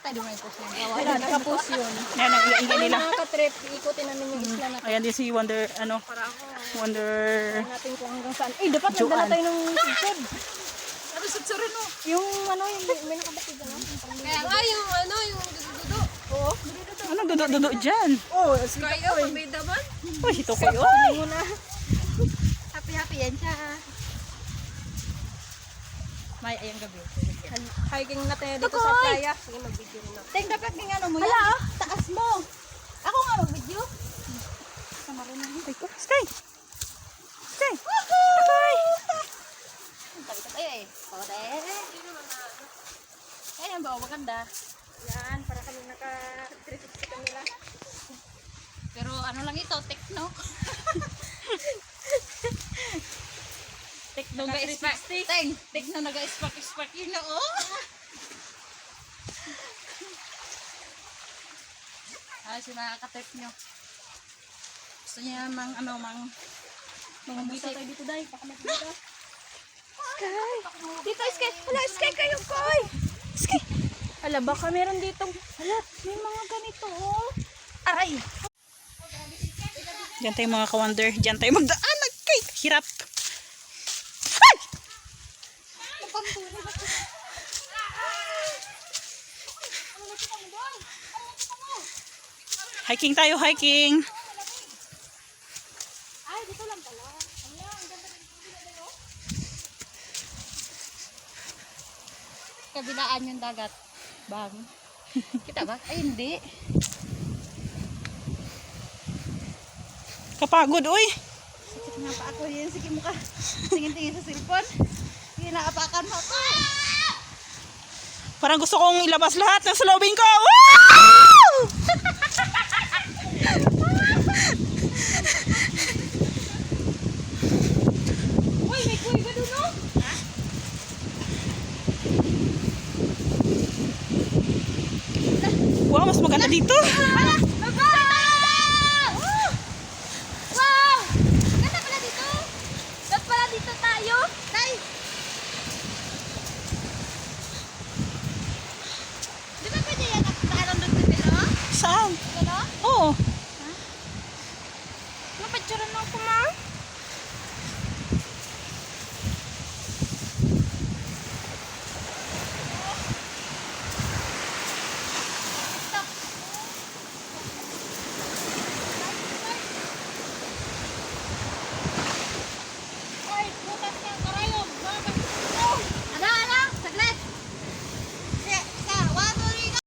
Tayo doon po siya. Wala, nakapos yun. Ayan ang ingay Ayun nila. mga katrip, ikutin namin yung isla natin. Ayan din si Wonder, ano, Wonder, natin kung hanggang saan. Eh, dapat nagdala Joanne. tayo ng sudsud. Ano sutsurin mo? Yung ano, yung may, may nakabatid na. Kaya nga yung ano, yung dududo. Oo. ano, dudo-dudo dyan? Oo, Kayo, pabida man. Uy, ito kayo. Happy-happy yan siya. May ayang gabi. Hiking natin dito sa playa. Sige, mag-video rin ako. Tek, dapat ng ano mo yan. Hala, Taas mo. Ako nga mag-video. Ay, ko, Sky! Sky! Sky! Tabi ka tayo eh. Ode. Ayan ba, maganda. Yan, para kami naka-360 kanila. Pero ano lang ito, techno. Techno ga spark. Teng, techno naga spark spark yun na oh. Ay, si mga katip nyo. Gusto niya mang ano, mang mga music. Tayo dito, Day. Baka magdito. Sky! Dito, Sky! Hala, Sky kayo, Koy! Sky! Hala, baka meron ditong, hala, may mga ganito, oh. Aray! Diyan tayo mga ka-wonder. Diyan tayo magdaan. Kay, hirap. Hiking tayo, hiking. Ay, dito lang pala. Kabilaan yung dagat. Bang. Kita ba? Ay, hindi. Kapagod, uy. Sakit nga pa ako yun. Sige mo ka. Tingin-tingin sa cellphone. Hindi naapakan mo ako. Parang gusto kong ilabas lahat ng salobing ko. Woo! Uy, may kuy ka doon, oh. Wow, mas maganda dito. Baba! 山。哦。